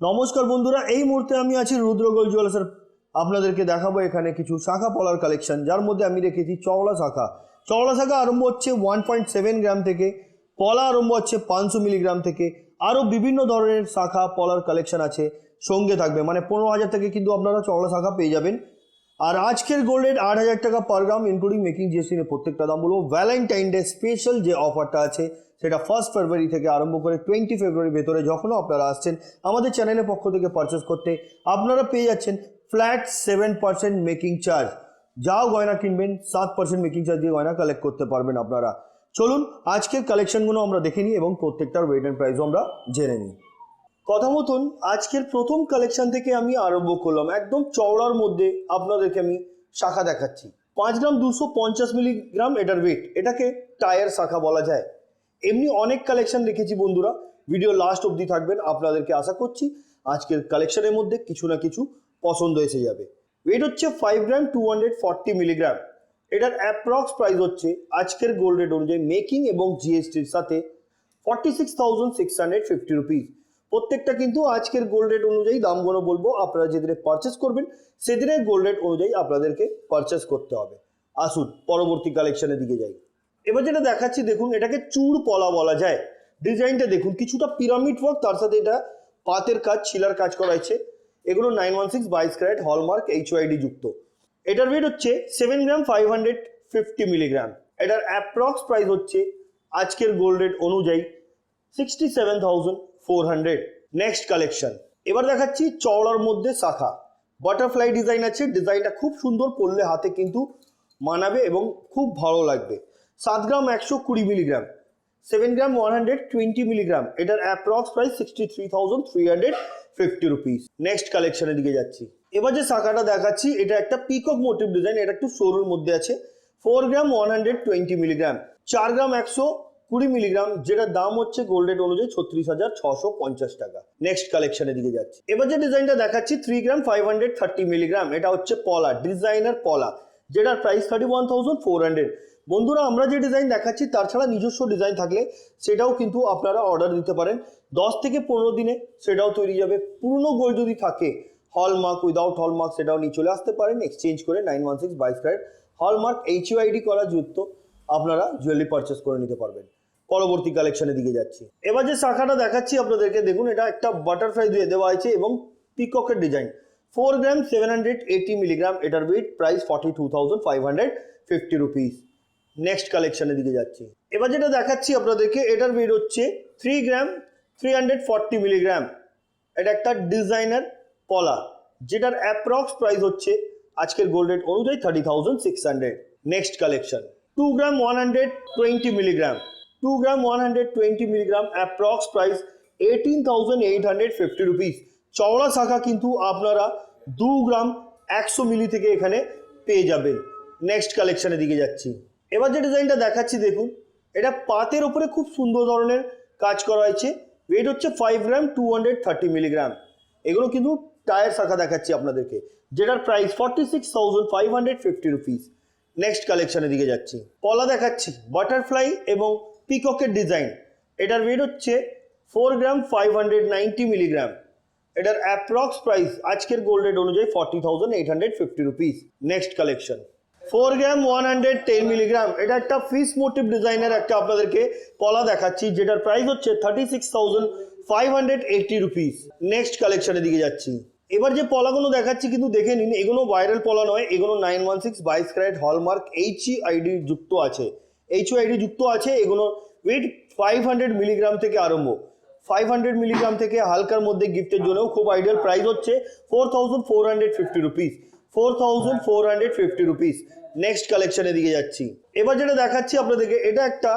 নমস্কার বন্ধুরা, এই মুহূর্তে আমি আছি রুদ্রগোল জুয়েলার্সের আপনাদেরকে দেখাবো এখানে কিছু শাখা পলার কালেকশন যার মধ্যে আমি রেখেছি চওড়া শাখা। চওড়া শাখা আরম্ভ হচ্ছে ওয়ান পয়েন্ট সেভেন গ্রাম থেকে, পলা আরম্ভ হচ্ছে পাঁচশো মিলিগ্রাম থেকে। আরও বিভিন্ন ধরনের শাখা পলার কালেকশন আছে, সঙ্গে থাকবে। মানে পনেরো হাজার থেকে কিন্তু আপনারা চওড়া শাখা পেয়ে যাবেন। আর আজকের গোল্ড রেট আট হাজার টাকা per gram including making GST প্রত্যেকটা দাম বলব। ভ্যালেন্টাইন ডে স্পেশাল যে অফারটা আছে, সেটা ফার্স্ট ফেব্রুয়ারি থেকে আরম্ভ করে টোয়েন্টি ফেব্রুয়ারি ভেতরে যখনও আপনারা আসছেন, আমাদের চ্যানেলের পক্ষ থেকে পারচেস করতে আপনারা পেয়ে যাচ্ছেন flat seven percent making charge যাও গয়না কিনবেন, সাত পার্সেন্ট মেকিং চার্জ দিয়ে গয়না কালেক্ট করতে পারবেন আপনারা। চলুন, আজকের কালেকশনগুলো আমরা দেখে নিই এবং প্রত্যেকটার ওয়েট অ্যান্ড প্রাইসও আমরা জেনে নিই। কথা মতন আজকের প্রথম কালেকশন থেকে আমি আরম্ভ করলাম। একদম চওড়ার মধ্যে আপনাদেরকে আমি শাখা দেখাচ্ছি। পাঁচ গ্রাম দুশো পঞ্চাশ মিলিগ্রাম এটার ওয়েট এটাকে টায়ার শাখা বলা যায়। এমনি অনেক কালেকশন রেখেছি বন্ধুরা। ভিডিও লাস্ট অবধি থাকবেন, আপনাদেরকে আশা করছি আজকের কালেকশনের মধ্যে কিছু না কিছু পছন্দ এসে যাবে। ওয়েট হচ্ছে five gram two hundred forty milligram. এটার অ্যাপ্রক্স প্রাইস হচ্ছে আজকের গোল্ড রেট অনুযায়ী মেকিং এবং জিএসটির সাথে forty six thousand six hundred fifty rupees প্রত্যেকটা কিন্তু আজকের গোল্ড রেট অনুযায়ী দামগুলো বলব, আপনারা যেদিনে পারচেস করবেন, সেদিনে গোল্ড রেট অনুযায়ী আপনাদেরকে পারচেস করতে হবে। আসুন, পরবর্তী কালেকশনের দিকে যাই। এবার যেটা দেখাচ্ছি, দেখুন, এটাকে চুড় পলা বলা যায়। ডিজাইনটা দেখুন, কিছুটা পিরামিড ওয়ার্ক তার সাথে এটা পাতের কাজ ছিলার কাজ করা আছে এগুলো নাইন ওয়ান সিক্স বাইশ ক্যারেট হলমার্ক এইচ যুক্ত। এটার ওয়েট হচ্ছে seven gram five hundred fifty milligram এটার অ্যাপ্রক্স প্রাইস হচ্ছে আজকের গোল্ড রেট অনুযায়ী sixty seven thousand four hundred. Next collection এবার দেখাচ্ছি চওড়ার মধ্যে শাখা। বাটারফ্লাই ডিজাইন আছে। ডিজাইনটা খুব সুন্দর, পরলে হাতে কিন্তু মানাবে এবং খুব ভালো লাগবে। সাত গ্রাম একশো কুড়ি milligram. Seven gram one hundred twenty milligram. এটার approx price sixty three thousand three hundred fifty rupees next কালেকশনের দিকে যাচ্ছি। এবার যে শাখাটা দেখাচ্ছি, এটা একটা পিকক মোটিভ ডিজাইন এটা একটু সরুর মধ্যে আছে। Four gram one hundred twenty milligram. চার গ্রাম একশো কুড়ি মিলিগ্রাম যেটার দাম হচ্ছে গোল্ড রেট অনুযায়ী ছত্রিশ হাজার ছশো পঞ্চাশ টাকা। নেক্সট কালেকশনের দিকে যাচ্ছি। এবার যে ডিজাইনটা দেখাচ্ছি three gram five hundred thirty milligram, এটা হচ্ছে পলা ডিজাইনার পলা, যেটার price thirty one thousand four hundred বন্ধুরা, আমরা যে ডিজাইন দেখাচ্ছি, তার ছাড়া নিজস্ব ডিজাইন থাকলে সেটাও কিন্তু আপনারা অর্ডার দিতে পারেন। দশ থেকে পনেরো দিনে সেটাও তৈরি যাবে। পুরনো গোল্ড যদি থাকে হলমার্ক উইদাউট হলমার্ক সেটাও নিয়ে চলে আসতে পারেন। এক্সচেঞ্জ করে নাইন ওয়ান সিক্স বাইশ ক্যারেট হলমার্ক এইচ ইউআইডি করা যুক্ত, আপনারা জুয়েলারি পারচেস করে নিতে পারবেন। পরবর্তী কালেকশনের দিকে যাচ্ছি। এবার যে শাখাটা দেখাচ্ছি আপনাদেরকে, দেখুন, এটা একটা বাটারফ্লাই দিয়ে দেওয়া আছে এবং পিককের design four gram seven hundred eighty milligram এটার weight price forty two thousand five hundred fifty rupees next কালেকশনের দিকে যাচ্ছি। এবার যেটা দেখাচ্ছি আপনাদেরকে, এটার ওয়েট হচ্ছে three gram three hundred forty milligram এটা একটা ডিজাইনার পলা, যেটার অ্যাপ্রক্স প্রাইস হচ্ছে আজকের গোল্ড রেট অনুযায়ী thirty thousand six hundred next collection two gram one hundred twenty milligram two gram one hundred twenty milligram approx price eighteen thousand eight hundred fifty rupees চওড়া শাখা কিন্তু আপনারা দু গ্রাম একশো মিলি থেকে এখানে পেয়ে যাবেন। নেক্সট কালেকশনের দিকে যাচ্ছি। এবার যে ডিজাইনটা দেখাচ্ছি, দেখুন, এটা পাতের ওপরে খুব সুন্দর ধরনের কাজ করা হয়েছে। ওয়েট হচ্ছে five gram two hundred thirty milligram এগুলো কিন্তু টায়ার শাখা দেখাচ্ছি আপনাদেরকে, যেটার price forty six thousand five hundred fifty rupees next কালেকশনের দিকে যাচ্ছি। পলা দেখাচ্ছি বাটারফ্লাই এবং পিককের ডিজাইন এটার ওয়েট হচ্ছে four gram five hundred ninety milligram এটার অ্যাপ্রক্স প্রাইস আজকের গোল্ড রেট অনুযায়ী forty thousand eight hundred fifty rupees next collection four gram one hundred ten milligram এটা একটা ফিস মোটিভ ডিজাইনের একটা আপনাদেরকে পলা দেখাচ্ছি, যেটার প্রাইস হচ্ছে thirty six thousand five hundred eighty rupees next কালেকশনের দিকে যাচ্ছি। এবার যে পলাগুলো দেখাচ্ছি কিন্তু দেখে নিন, এগুলো ভাইরাল পলা নয়, এগুলো নাইন ওয়ান সিক্স বাইশ ক্যারেট হলমার্ক এইচ আইডি যুক্ত আছে। এইচ আইডি যুক্ত আছে, এগুলো উইথ ফাইভ হান্ড্রেড মিলিগ্রাম থেকে আরম্ভ। ফাইভ হান্ড্রেড মিলিগ্রাম থেকে হালকার মধ্যে গিফটের জন্যও খুব আইডিয়াল প্রাইস হচ্ছে four thousand four hundred fifty rupees four thousand four hundred fifty rupees next কালেকশনের দিকে যাচ্ছি। এবার যেটা দেখাচ্ছি আপনাদেরকে, এটা একটা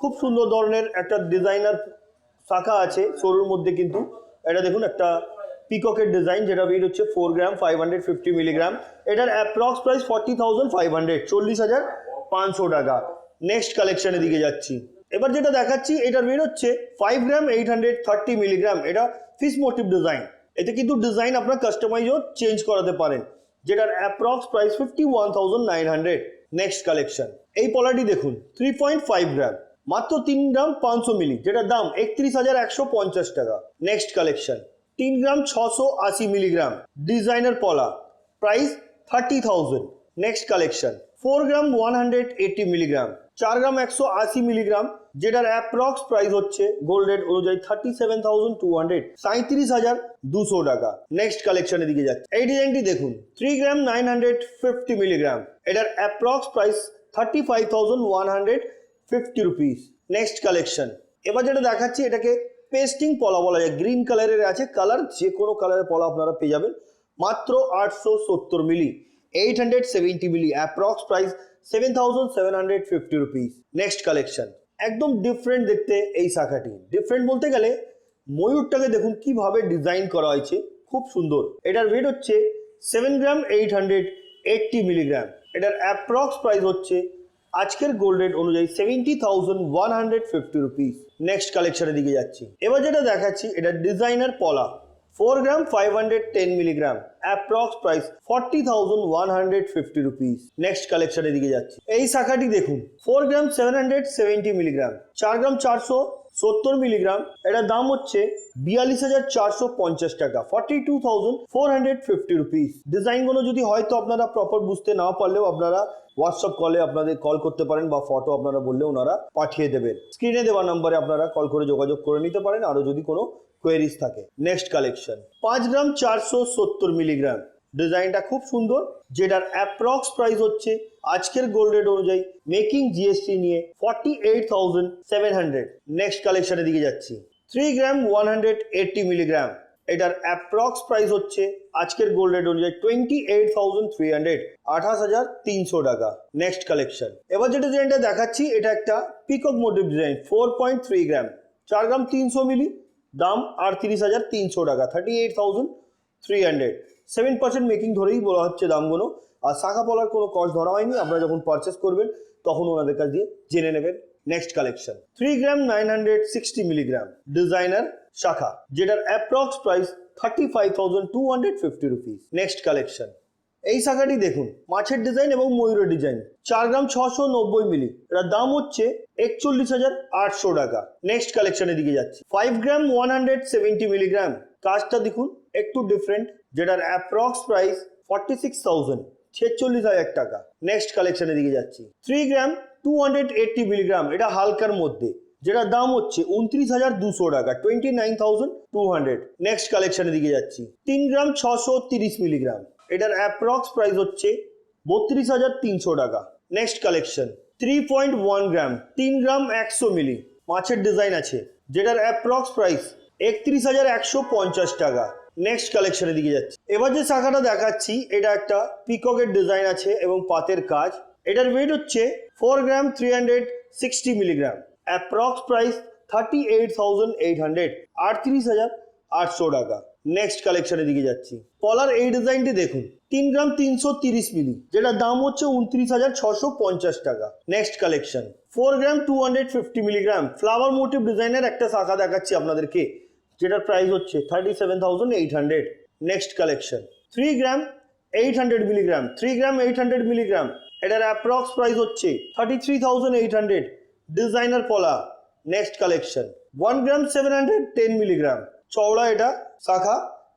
খুব সুন্দর ধরনের একটা ডিজাইনার শাখা আছে সরুর মধ্যে কিন্তু। এটা দেখুন, একটা পিককের ডিজাইন যেটা ওয়েট হচ্ছে four gram five hundred fifty milligram এটার approx price forty thousand five hundred চল্লিশ হাজার পাঁচশো টাকা। নেক্সট কালেকশনের দিকে যাচ্ছি। এবার যেটা দেখাচ্ছি, এটার ওয়েট হচ্ছে five gram eight hundred thirty milligram এটা ফিস মোটিভ ডিজাইন এতে কিন্তু ডিজাইন আপনার কাস্টমাইজও চেঞ্জ করাতে পারেন। যেটার approx price fifty one thousand nine hundred next collection এই পলাটি দেখুন থ্রি পয়েন্ট ফাইভ গ্রাম মাত্র তিন গ্রাম পাঁচশো মিলি যেটার দাম একত্রিশ হাজার একশো পঞ্চাশ টাকা। নেক্সট কালেকশন তিন গ্রাম ছশো আশি মিলিগ্রাম ডিজাইনার পলা। Price thirty thousand next collection four gram one hundred eighty milligram চার গ্রাম একশো আশি মিলিগ্রাম, যেটার অ্যাপ্রক্স প্রাইস হচ্ছে গোল্ড রেট অনুযায়ী thirty seven thousand two hundred সাঁত্রিশ হাজার দুশো টাকা। নেক্সট কালেকশনের দিকে যাচ্ছে। এই ডিজাইনটি দেখুন three gram nine hundred fifty milligram, এটার approx price thirty five thousand one hundred fifty rupees next collection এবার যেটা দেখাচ্ছি, এটাকে পেস্টিং পলা বলা যায়। গ্রিন কালারের আছে কালার যে কোনো কালারের পলা আপনারা পেয়ে যাবেন। মাত্র আটশো সত্তর milli eight hundred seventy milli approx price seven thousand seven hundred fifty rupees next collection একদম ডিফারেন্ট দেখতে এই শাখাটি। ডিফারেন্ট বলতে গেলে ময়ূরটাকে দেখুন কীভাবে ডিজাইন করা হয়েছে। খুব সুন্দর। এটার ওয়েট হচ্ছে seven gram eight hundred eighty milligram এটার অ্যাপ্রক্স প্রাইস হচ্ছে আজকের গোল্ড রেট অনুযায়ী seventy thousand one hundred fifty rupees next কালেকশনের দিকে যাচ্ছি। এবার যেটা দেখাচ্ছি, এটা ডিজাইনার পলা। Four gram five hundred ten milligram approx price forty thousand one hundred fifty rupees next কালেকশনের দিকে যাচ্ছি। এই শাখাটি দেখুন। Four gram seven hundred seventy milligram চার গ্রাম চারশো সত্তর মিলিগ্রাম এটার দাম হচ্ছে বিয়াল্লিশ হাজার চারশো পঞ্চাশ টাকা forty two thousand four hundred fifty rupees ডিজাইনগুলো যদি হয়তো আপনারা প্রপার বুঝতে না পারলেও আপনারা হোয়াটসঅ্যাপ কলে আপনাদের কল করতে পারেন বা ফটো আপনারা বললে ওনারা পাঠিয়ে দেবেন। স্ক্রিনে দেওয়া নাম্বারে আপনারা কল করে যোগাযোগ করে নিতে পারেন, আরও যদি কোনো কোয়েরিজ থাকে। নেক্সট কালেকশন পাঁচ গ্রাম চারশো সত্তর মিলিগ্রাম ডিজাইনটা খুব সুন্দর, যেটার অ্যাপ্রক্স প্রাইস হচ্ছে আজকের গোল্ড রেট অনুযায়ী মেকিং জিএসটি নিয়ে forty eight thousand seven hundred next কালেকশনের দিকে যাচ্ছি। Three gram one hundred eighty milligram এটার অ্যাপ্রক্স প্রাইস হচ্ছে আজকের গোল্ড রেট অনুযায়ী twenty eight thousand three hundred আঠাশ হাজার তিনশো টাকা। নেক্সট কালেকশন এবার যে ডিজাইনটা দেখাচ্ছি, এটা একটা peacock motif design four point three gram চার গ্রাম তিনশো মিলি দাম আটত্রিশ হাজার তিনশো টাকা thirty eight thousand three hundred seven percent making ধরেই বলা হচ্ছে দামগুলো আর শাখা পলার কোনো কস্ট ধরা হয়নি, আপনারা যখন পারচেস করবেন, তখন ওনাদের কাছ দিয়ে জেনে নেবেন। Next collection three gram nine hundred sixty milligram designer শাখা যেটার approx price thirty five thousand two hundred fifty rupees next collection এই শাখাটি দেখুন, মাছের ডিজাইন এবং ময়ূরের ডিজাইন চার গ্রাম ছশো নব্বই মিলি এটার দাম হচ্ছে একচল্লিশ হাজার আটশো টাকা। নেক্সট কালেকশনের দিকে যাচ্ছে। Five gram one hundred seventy milligram কাজটা দেখুন, একটু ডিফারেন্ট যেটার approx price forty six thousand ছেচল্লিশ হাজার টাকা। নেক্সট কালেকশনের দিকে যাচ্ছি। Three gram two hundred eighty milligram এটা হালকার মধ্যে, যেটার দাম হচ্ছে উনত্রিশ হাজার দুশো টাকা twenty nine thousand two hundred next কালেকশনের দিকে যাচ্ছি। তিন গ্রাম ছশো তিরিশ মিলিগ্রাম এটার অ্যাপ্রক্স প্রাইস হচ্ছে বত্রিশ হাজার তিনশো টাকা। Next collection three point one gram তিন গ্রাম একশো মিলি মাছের ডিজাইন আছে, যেটার অ্যাপ্রক্স প্রাইস একত্রিশ হাজার একশো পঞ্চাশ টাকা। নেক্সট কালেকশনের দিকে যাচ্ছে। এবার যে শাখাটা দেখাচ্ছি, এটা একটা পিককের ডিজাইন আছে এবং পাতের কাজ। এটার ওয়েট হচ্ছে four gram three hundred sixty milligram approx price thirty eight thousand eight hundred আটত্রিশ হাজার আটশো টাকা। নেক্সট কালেকশনের দিকে যাচ্ছি। পলার এই ডিজাইনটি দেখুন। তিন গ্রাম তিনশো তিরিশ মিলি যেটার দাম হচ্ছে উনত্রিশ হাজার ছশো পঞ্চাশ টাকা। Next collection four gram two hundred fifty milligram flower motif ডিজাইনের একটা শাখা দেখাচ্ছি আপনাদেরকে। যেটার প্রাইস হচ্ছে thirty seven thousand eight hundred next collection three gram eight hundred milligram three gram eight hundred milligram এটার অ্যাপ্রক্স প্রাইস হচ্ছে thirty three thousand eight hundred designer পলা next collection one gram seven hundred ten milligram চওড়া এটা শাখা,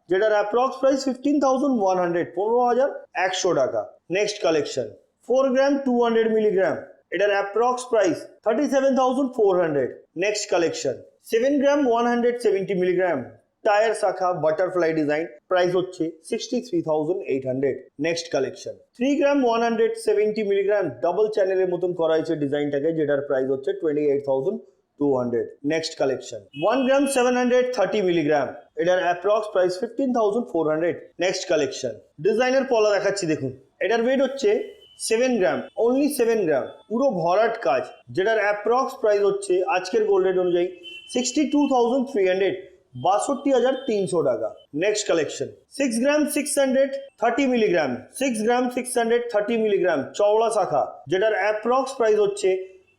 যেটার approx price fifteen thousand one hundred পনেরো হাজার একশো টাকা। Next collection four gram two hundred milligram এটার approx price thirty seven thousand four hundred next collection seven gram one hundred seventy milligram tier শাখা বাটারফ্লাই ডিজাইন প্রাইস হচ্ছে sixty three thousand eight hundred next collection three gram one hundred seventy milligram double চ্যানেলের মতন করা হয়েছে ডিজাইনটাকে, যেটার price হচ্ছে twenty eight thousand two hundred next collection one gram seven hundred thirty milligram এটার approx price fifteen thousand four hundred next collection ডিজাইনের পলা দেখাচ্ছি, দেখুন। এটার ওয়েট হচ্ছে seven gram only seven gram পুরো ভরাট কাজ। যেটার অ্যাপ্রক্স প্রাইস হচ্ছে, আজকের গোল্ড রেট অনুযায়ী sixty two thousand three hundred বাষট্টি হাজার তিনশো টাকা। Next collection six gram six hundred thirty milligram six gram six hundred thirty milligram চওড়া শাখা, যেটার অ্যাপ্রক্স প্রাইস হচ্ছে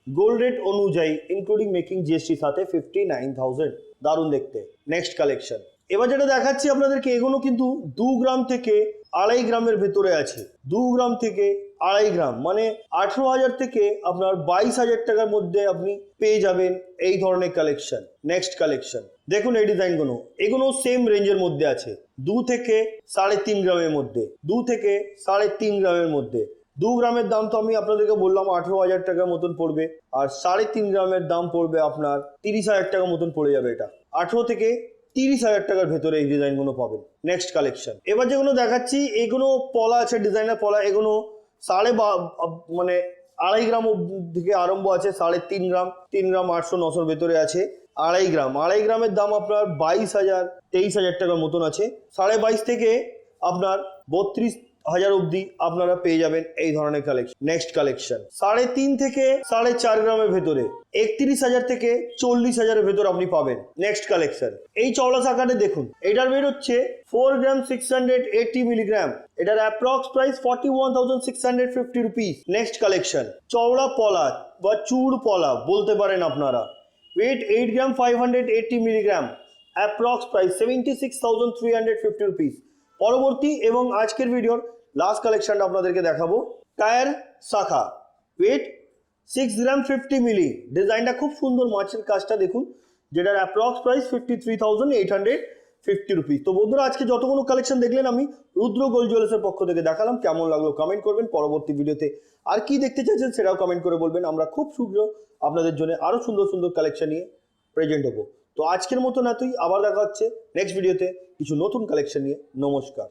গোল্ড রেট অনুযায়ী ইনক্লুডিং মেকিং জিএসটি সাথে ফিফটি নাইন থাউজেন্ড দারুণ দেখতে। নেক্সট কালেকশন এবার যেটা দেখাচ্ছি আপনাদেরকে, এগুলো কিন্তু দু গ্রাম থেকে আড়াই গ্রামের ভেতরে আছে। দু গ্রাম থেকে আড়াই গ্রাম মানে আঠেরো হাজার থেকে আপনার বাইশ হাজার টাকার মধ্যে আপনি পেয়ে যাবেন এই ধরনের কালেকশন নেক্সট কালেকশন দেখুন এই ডিজাইনগুলো, এগুলো সেম রেঞ্জের মধ্যে আছে। দু থেকে সাড়ে তিন গ্রামের মধ্যে, দু থেকে সাড়ে তিন গ্রামের মধ্যে। দু গ্রামের দাম তো আমি আপনাদেরকে বললাম, আঠেরো হাজার টাকার মতন পড়বে। আর সাড়ে তিন গ্রামের দাম পড়বে আপনার তিরিশ হাজার টাকার মতন পড়ে যাবে এটা। আঠেরো থেকে তিরিশ হাজার টাকার ভেতরে এই ডিজাইনগুলো পাবেন নেক্সট কালেকশন এবার যেগুলো দেখাচ্ছি, এগুলো পলা আছে ডিজাইনার পলা, এগুলো সাড়ে মানে আড়াই গ্রাম থেকে আরম্ভ আছে, সাড়ে তিন গ্রাম তিন গ্রাম আটশো নশোর ভেতরে আছে, আড়াই গ্রাম। আড়াই গ্রামের দাম আপনার বাইশ হাজার, তেইশ হাজার টাকার মতন আছে। সাড়ে বাইশ থেকে আপনার বত্রিশ হাজার অবধি আপনারা পেয়ে যাবেন এই ধরনের কালেকশন নেক্সট কালেকশন সাড়ে তিন থেকে সাড়ে চার গ্রামের ভেতরে, একত্রিশ হাজার থেকে চল্লিশ হাজারের ভেতর আপনি পাবেন নেক্সট কালেকশন এই চওড়া শাখাটা দেখুন, এটার ওয়েট হচ্ছে four gram six hundred eighty milligram এটার approx price forty one thousand six hundred fifty rupees next collection চওড়া পলা বা চুড় পলা বলতে পারেন আপনারা। Weight eight gram five hundred eighty milligram approx price seventy six thousand three hundred fifty rupees পরবর্তী এবং আজকের ভিডিওর লাস্ট কালেকশনটা আপনাদেরকে দেখাবো। টায়ার শাখা। Weight six gram fifty milli ডিজাইনটা খুব সুন্দর, মাছের কাজটা দেখুন। যেটার approx price fifty three thousand eight hundred fifty rupees তো বন্ধুরা, আজকে যতগুলো কালেকশন দেখলেন, আমি রুদ্র গোল্ড জুয়েলার্সের পক্ষ থেকে দেখালাম। কেমন লাগল কমেন্ট করবেন। পরবর্তী ভিডিওতে আর কি দেখতে চাইছেন, সেটাও কমেন্ট করে বলবেন। আমরা খুব শীঘ্র আপনাদের জন্য আরও সুন্দর সুন্দর কালেকশন নিয়ে প্রেজেন্ট হব। তো আজকের মতন এতই। আবার দেখা হচ্ছে নেক্সট ভিডিওতে কিছু নতুন কালেকশন নিয়ে। নমস্কার।